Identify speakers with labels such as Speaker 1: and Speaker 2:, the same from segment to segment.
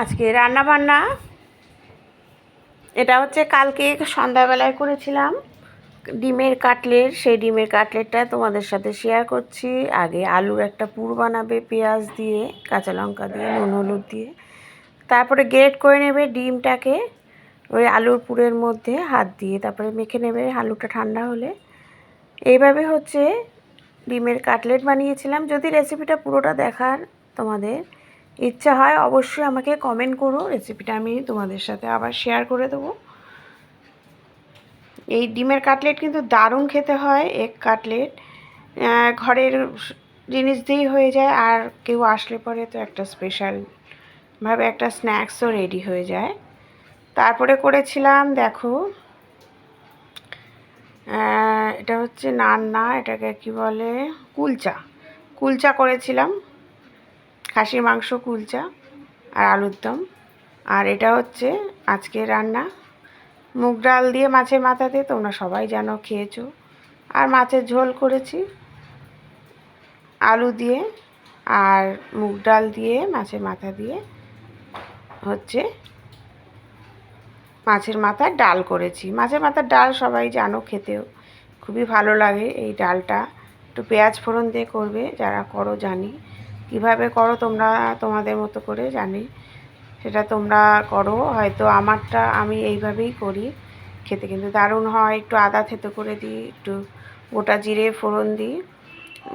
Speaker 1: আজকে রান্না বান্না এটা হচ্ছে কালকে সন্ধ্যাবেলায় করেছিলাম। ডিমের কাটলেট, সেই ডিমের কাটলেটটা তোমাদের সাথে শেয়ার করছি। আগে আলুর একটা পুর বানাবে, পেঁয়াজ দিয়ে, কাঁচা লঙ্কা দিয়ে, নুন, হলুদ দিয়ে। তারপরে গ্রেট করে নেবে ডিমটাকে, ওই আলুর পুরের মধ্যে হাত দিয়ে। তারপরে মেখে নেবে, আলুটা ঠান্ডা হলে। এইভাবে হচ্ছে ডিমের কাটলেট বানিয়েছিলাম। যদি রেসিপিটা পুরোটা দেখার তোমাদের ইচ্ছা হয় অবশ্যই আমাকে কমেন্ট করো রেসিপিটা আমি তোমাদের সাথে আবার শেয়ার করে দেবো। এই ডিমের কাটলেট কিন্তু দারুণ খেতে হয় এগ কাটলেট ঘরের জিনিস দিয়েই হয়ে যায়, আর কেউ আসলে পরে তো একটা স্পেশাল ভাবে একটা স্ন্যাক্সও রেডি হয়ে যায়। তারপরে করেছিলাম, দেখো এটা হচ্ছে নান না, এটাকে কি বলে? কুলচা। কুলচা করেছিলাম। খাসির মাংস, কুলচা আর আলুর দম। আর এটা হচ্ছে আজকে রান্না। মুগ ডাল দিয়ে মাছের মাথা দিয়ে তোমরা সবাই জানো, খেয়েছো। আর মাছের ঝোল করেছি। আলু দিয়ে আর মুগ ডাল দিয়ে মাছের মাথা দিয়ে হচ্ছে মাছের মাথার ডাল করেছি। মাছের মাথার ডাল সবাই জানো, খেতেও খুবই ভালো লাগে। এই ডালটা একটু পেঁয়াজ ফোড়ন দিয়ে করবে, যারা করো জানি। কীভাবে করো তোমরা তোমাদের মতো করে জানি। সেটা তোমরা করো, হয়তো আমারটা আমি এইভাবেই করি। খেতে কিন্তু দারুণ হয়, একটু আদা থেতো করে দিই, একটু গোটা জিরে ফোড়ন দিই।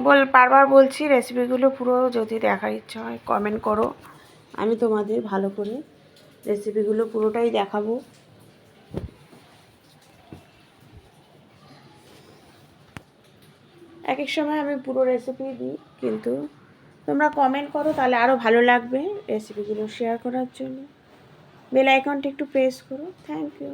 Speaker 1: বল, বারবার বলছি রেসিপিগুলো পুরো যদি দেখার ইচ্ছা হয় কমেন্ট করো। আমি তোমাদের ভালো করে রেসিপিগুলো পুরোটাই দেখাবো। এক এক সময় আমি পুরো রেসিপি দিই, কিন্তু তোমরা কমেন্ট করো, তাহলে আরও ভালো লাগবে রেসিপিগুলো শেয়ার করার জন্য। বেল আইকনটা একটু প্রেস করো। Thank you